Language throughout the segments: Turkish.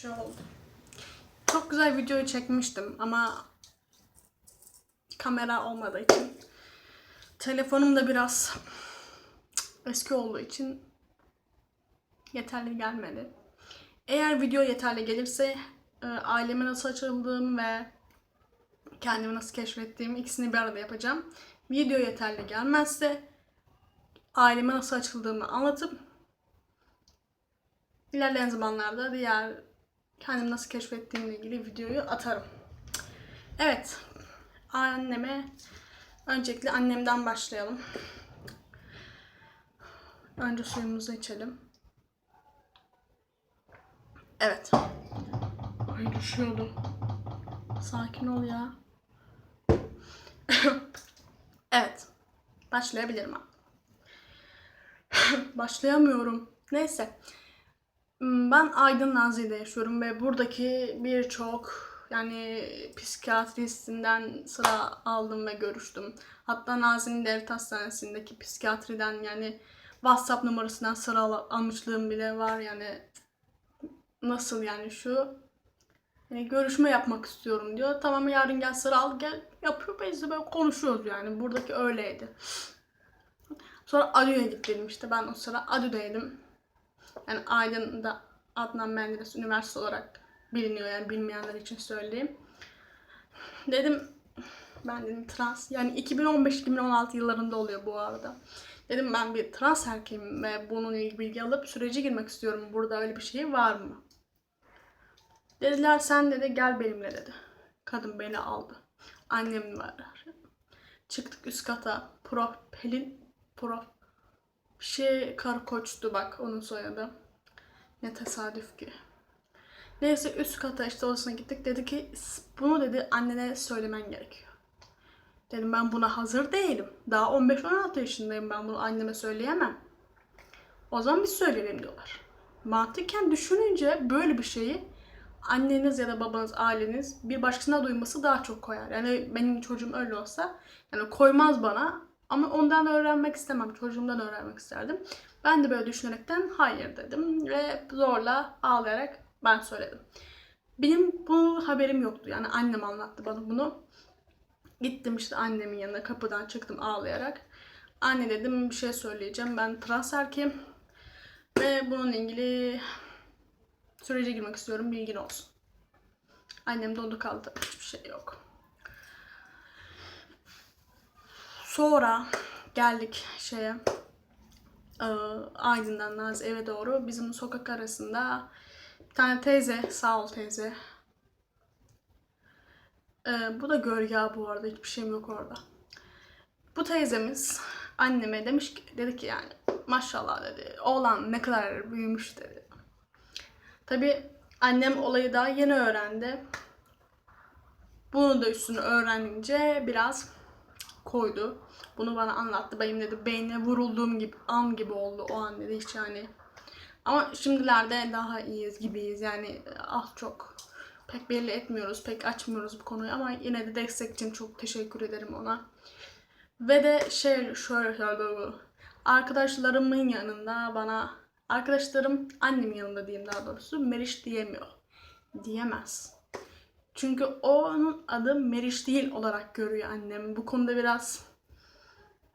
şey oldu. Çok güzel videoyu çekmiştim ama kamera olmadığı için telefonum da biraz eski olduğu için yeterli gelmedi. Eğer video yeterli gelirse e, aileme nasıl açıldığım ve kendimi nasıl keşfettiğim ikisini bir arada yapacağım. Video yeterli gelmezse aileme nasıl açıldığımı anlatıp ilerleyen zamanlarda diğer kendimi nasıl keşfettiğimle ilgili videoyu atarım. Evet. Anneme öncelikle annemden başlayalım. Önce suyumuzu içelim. Evet. Ay düşüyordu. Sakin ol ya. evet. Başlayabilirim abi. Başlayamıyorum. Neyse. Hmm, Ben Aydın Nazilli'de yaşıyorum ve buradaki birçok yani psikiyatristinden sıra aldım ve görüştüm. Hatta Nazilli Devlet Hastanesi'ndeki psikiyatriden yani WhatsApp numarasından sıra al- almışlığım bile var yani nasıl yani şu yani görüşme yapmak istiyorum diyor. Tamam yarın gel sıra al gel yapıyor biz de böyle konuşuyoruz yani buradaki öyleydi. Sonra Adü'ye gittim işte ben o sıra Adü'deydim. Yani Aydın'da Adnan Menderes Üniversitesi olarak biliniyor yani bilmeyenler için söyleyeyim. Dedim ben dedim trans yani 2015-2016 yıllarında oluyor bu arada. Dedim ben bir trans erkeğim ve bununla ilgili bilgi alıp sürece girmek istiyorum. Burada öyle bir şey var mı? Dediler sen dedi gel benimle dedi. Kadın beni aldı. Annem var. Çıktık üst kata. Prof Pelin Prof şey kar koçtu bak onun soyadı. Ne tesadüf ki. Neyse üst kata işte odasına gittik. Dedi ki bunu dedi annene söylemen gerekiyor. Dedim ben buna hazır değilim. Daha 15-16 yaşındayım ben bunu anneme söyleyemem. O zaman biz söyleyelim diyorlar. Mantıken düşününce böyle bir şeyi anneniz ya da babanız, aileniz bir başkasına duyması daha çok koyar. Yani benim çocuğum öyle olsa yani koymaz bana ama ondan öğrenmek istemem. Çocuğumdan öğrenmek isterdim. Ben de böyle düşünerekten hayır dedim ve zorla ağlayarak ben söyledim. Benim bu haberim yoktu. Yani annem anlattı bana bunu. Gittim işte annemin yanına kapıdan çıktım ağlayarak. Anne dedim bir şey söyleyeceğim. Ben trans erkeğim. Ve bununla ilgili sürece girmek istiyorum. Bilgin olsun. Annem dondu kaldı. Hiçbir şey yok. Sonra geldik şeye. e, Aydın'dan Naz eve doğru. Bizim sokak arasında bir tane teyze, sağ ol teyze. E, bu da gölge bu arada. Hiçbir şeyim yok orada. Bu teyzemiz anneme demiş ki, dedi ki yani maşallah dedi. Oğlan ne kadar büyümüş dedi. Tabi annem olayı daha yeni öğrendi. Bunu da üstüne öğrenince biraz koydu. Bunu bana anlattı. Benim dedi beynine vurulduğum gibi an gibi oldu o an dedi hiç yani. Ama şimdilerde daha iyiyiz gibiyiz yani az çok pek belli etmiyoruz, pek açmıyoruz bu konuyu ama yine de destek için çok teşekkür ederim ona. Ve de şey şöyle şöyle arkadaşlarımın yanında bana arkadaşlarım annemin yanında diyeyim daha doğrusu Meriç diyemiyor. Diyemez. Çünkü onun adı Meriç değil olarak görüyor annem. Bu konuda biraz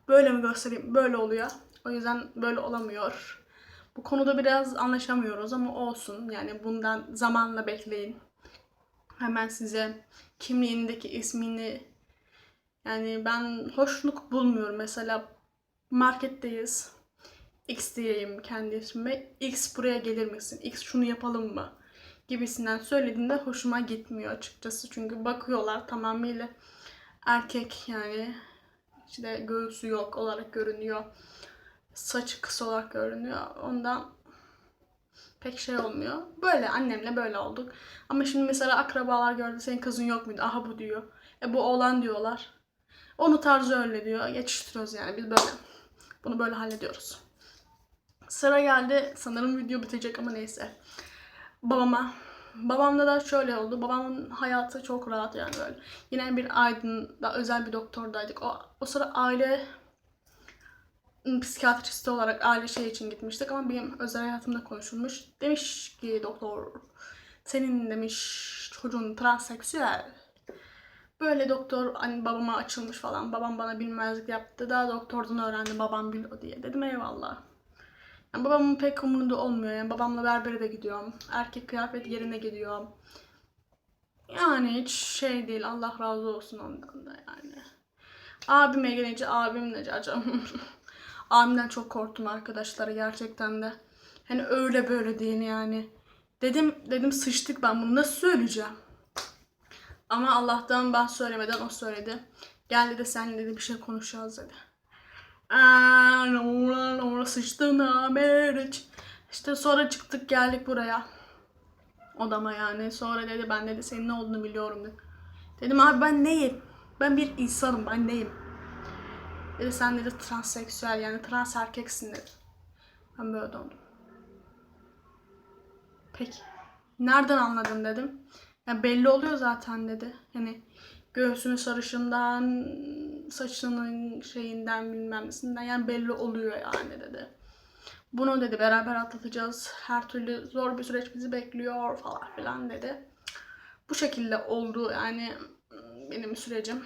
böyle mi göstereyim? Böyle oluyor. O yüzden böyle olamıyor. Bu konuda biraz anlaşamıyoruz ama olsun. Yani bundan zamanla bekleyin. Hemen size kimliğindeki ismini yani ben hoşluk bulmuyorum. Mesela marketteyiz. X diyeyim kendi ismime. X buraya gelir misin? X şunu yapalım mı? Gibisinden söylediğinde hoşuma gitmiyor açıkçası. Çünkü bakıyorlar tamamıyla erkek yani işte göğsü yok olarak görünüyor. Saçı kısa olarak görünüyor. Ondan pek şey olmuyor. Böyle annemle böyle olduk. Ama şimdi mesela akrabalar gördü senin kızın yok muydu? Aha bu diyor. E bu oğlan diyorlar. Onu tarzı öyle diyor. Geçiştiriyoruz yani biz böyle. Bunu böyle hallediyoruz. Sıra geldi. Sanırım video bitecek ama neyse. Babama. Babamda da şöyle oldu. Babamın hayatı çok rahat yani böyle. Yine bir Aydın'da özel bir doktordaydık. O, o sıra aile ım, psikiyatristi olarak aile şey için gitmiştik ama benim özel hayatımda konuşulmuş. Demiş ki doktor Senin demiş çocuğun transseksüel. Böyle doktor hani babama açılmış falan. Babam bana bilmezlik yaptı. Daha doktordan öğrendi babam biliyor diye. Dedim eyvallah. Yani babamın pek umurunda olmuyor. Yani babamla berbere de gidiyorum. Erkek kıyafet yerine gidiyorum. Yani hiç şey değil. Allah razı olsun ondan da yani. Abime gelince abim ne acım. Abimden çok korktum arkadaşlar gerçekten de. Hani öyle böyle değil yani. Dedim dedim sıçtık ben bunu nasıl söyleyeceğim? Ama Allah'tan ben söylemeden o söyledi. Gel dedi sen dedi bir şey konuşacağız dedi. Sıçtın ha Meriç. İşte sonra çıktık geldik buraya. Odama yani. Sonra dedi ben dedi senin ne olduğunu biliyorum dedi. Dedim abi ben neyim? Ben bir insanım ben neyim? Dedi sen dedi transseksüel yani trans erkeksin dedi. Ben böyle döndüm. Peki. Nereden anladın dedim. Ya belli oluyor zaten dedi. Yani göğsünün sarışından, saçının şeyinden bilmem nesinden yani belli oluyor yani dedi. Bunu dedi beraber atlatacağız. Her türlü zor bir süreç bizi bekliyor falan filan dedi. Bu şekilde oldu yani benim sürecim.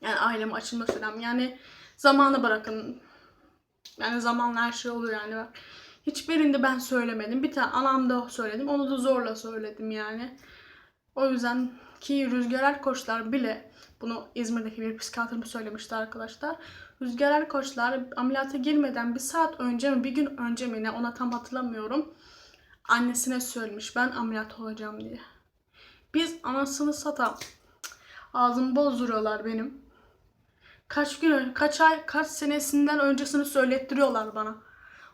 Yani aileme açılma sürem. Yani zamanı bırakın. Yani zamanla her şey oluyor yani. Hiçbirinde ben söylemedim. Bir tane anamda söyledim. Onu da zorla söyledim yani. O yüzden ki Rüzgar Erkoçlar bile bunu İzmir'deki bir psikiyatrım söylemişti arkadaşlar. Rüzgar Erkoçlar ameliyata girmeden bir saat önce mi bir gün önce mi ne ona tam hatırlamıyorum. Annesine söylemiş ben ameliyat olacağım diye. Biz anasını satan ağzımı bozduruyorlar benim. Kaç gün kaç ay, kaç senesinden öncesini söylettiriyorlar bana.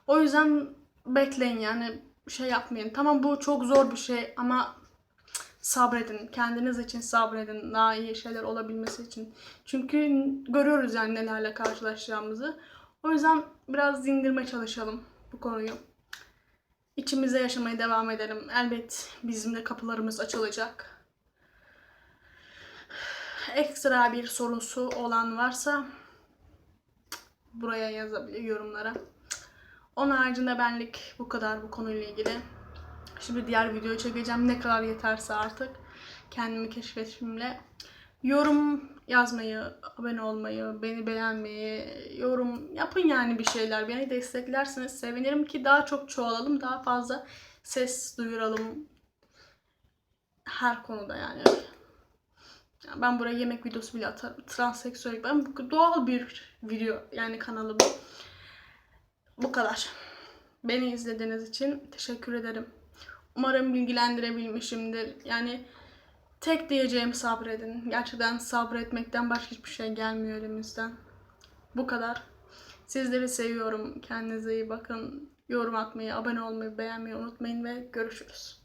O yüzden bekleyin yani şey yapmayın. Tamam bu çok zor bir şey ama sabredin. Kendiniz için sabredin. Daha iyi şeyler olabilmesi için. Çünkü görüyoruz yani nelerle karşılaşacağımızı. O yüzden biraz dindirmeye çalışalım bu konuyu. İçimize yaşamaya devam edelim. Elbet bizim de kapılarımız açılacak. Ekstra bir sorusu olan varsa buraya yazabilir yorumlara. Onun haricinde benlik bu kadar bu konuyla ilgili. Şimdi diğer videoyu çekeceğim. Ne kadar yeterse artık. Kendimi keşfetmemle. Yorum yazmayı, abone olmayı, beni beğenmeyi, yorum yapın yani bir şeyler. Beni desteklerseniz sevinirim ki daha çok çoğalalım, daha fazla ses duyuralım. Her konuda yani. Ben buraya yemek videosu bile atarım. Transseksüel. Ben bu doğal bir video yani kanalım. Bu kadar. Beni izlediğiniz için teşekkür ederim. Umarım bilgilendirebilmişimdir. Yani tek diyeceğim sabredin. Gerçekten sabretmekten başka hiçbir şey gelmiyor elimizden. Bu kadar. Sizleri seviyorum. Kendinize iyi bakın. Yorum atmayı, abone olmayı, beğenmeyi unutmayın ve görüşürüz.